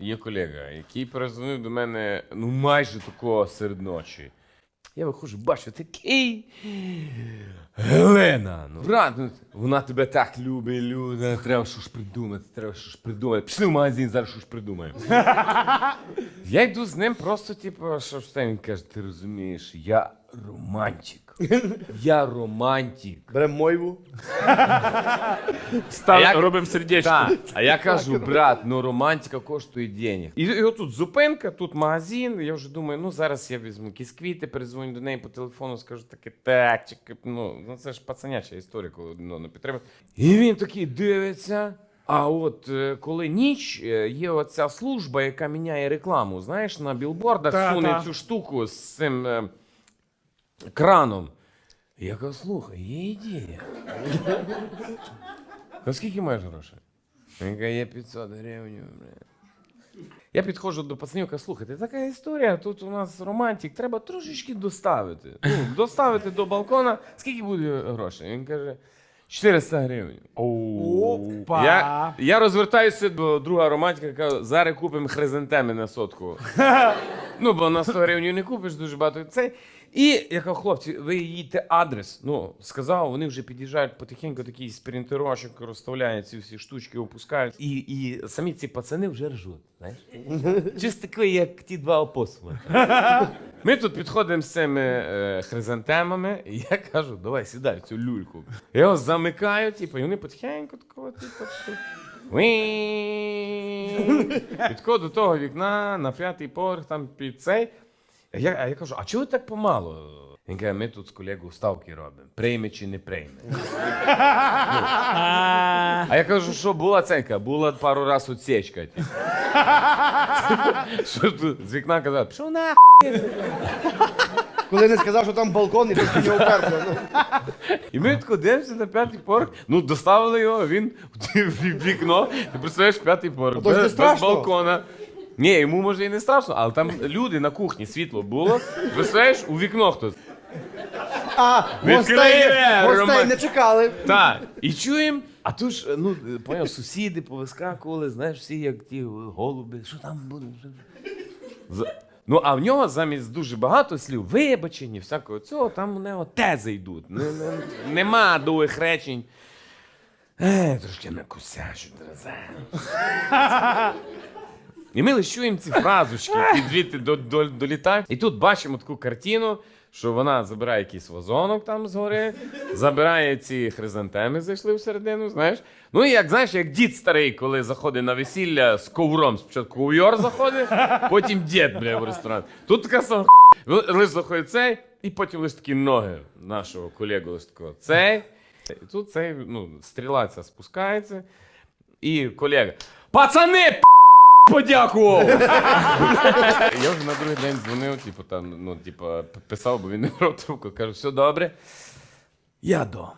Є колега, який перезвонив до мене ну майже такого серед ночі. Я виходжу, бачу, такий. Гелена, ну брат, ну, вона тебе так любить, Люда, треба що ж придумати, треба що ж придумати. Пішли в магазин, зараз що ж придумаємо. я йду з ним просто, типу, що ж він каже, ти розумієш, я романтик. Я романтик. Беремо мойву. Став, А як- робимо сердечко. Так. А я кажу, брат, ну романтика коштує денег. І, і отут зупинка, тут магазин. Я вже думаю, ну зараз я візьму якісь квіти, перезвоню до неї по телефону, скажу таке, так, чекай, ну, ну це ж пацаняча історія, коли ну, не підтримує. І він такий дивиться. А от е, коли ніч, е, є оця служба, яка міняє рекламу, знаєш, на білбордах Та, суне та. цю штуку з цим е, краном. Я кажу, слухай, є ідея. А скільки маєш грошей? Він каже, є 500 гривень. Я підходжу до пацанів, кажу, слухайте, така історія, тут у нас романтик, треба трошечки доставити. Ну, доставити до балкона, скільки буде грошей? Він каже, 400 гривень. Опа. Я, я розвертаюся до друга романтика, кажу, зараз купимо хризантеми на сотку. ну, бо на 100 гривень не купиш дуже багато. Цей. І я кажу, хлопці, ви їдьте адрес. Ну, сказав, вони вже під'їжджають потихеньку, такий спринтерочок розставляють ці всі штучки, опускають. І, і самі ці пацани вже ржуть. Знаєш? Чисто такий, як ті два апостоли. Ми тут підходимо з цими е, хризантемами, і я кажу, давай сідай в цю люльку. Його замикаю, типу, і вони потихеньку такого, типу, Підходу до того вікна на п'ятий поверх, там під цей. А я, а я кажу, а чого так помало? Він каже, ми тут з колегою ставки робимо. Прийме чи не прийме. А я кажу, що була ценька, була пару раз утсечка. типу. Що з вікна казав, пішов на Коли не сказав, що там балкон, і ти нього уперся. Ну. І ми тако дивимося на п'ятий поверх. Ну, доставили його, він в вікно. Ти представляєш п'ятий поверх. То ж не без, без страшно. балкона. Ні, йому може і не страшно, але там люди на кухні, світло було. Представляєш, у вікно хтось. А, Відкриє, гостей, гостей Роман. не чекали. Так, і чуємо, а тут ж, ну, поняв, сусіди повискакували, знаєш, всі як ті голуби, що там буде. що- Ну, а в нього замість дуже багато слів, вибачені, всякого цього, там у нього йдуть. Не, не, нема довгих речень. Е, трошки накусяшу, дрезе. І ми лише чуємо ці фразочки, які звідти до, до, долітають. І тут бачимо таку картину, що вона забирає якийсь вазонок там згори, забирає ці хризантеми, зайшли всередину, знаєш. Ну і як знаєш, як дід старий, коли заходить на весілля з ковром. Спочатку ковйор заходить, потім дід, бля, в ресторан. Тут така сама х**. лише заходить цей, і потім лише такі ноги нашого колегу лише такого. Цей. І тут цей, ну, стріла ця спускається. І колега. Пацани! Подякував! Я вже на другий день дзвонив, типу, там, ну, типу, писав, бо він не брав трубку. Кажу, все добре. Я вдома.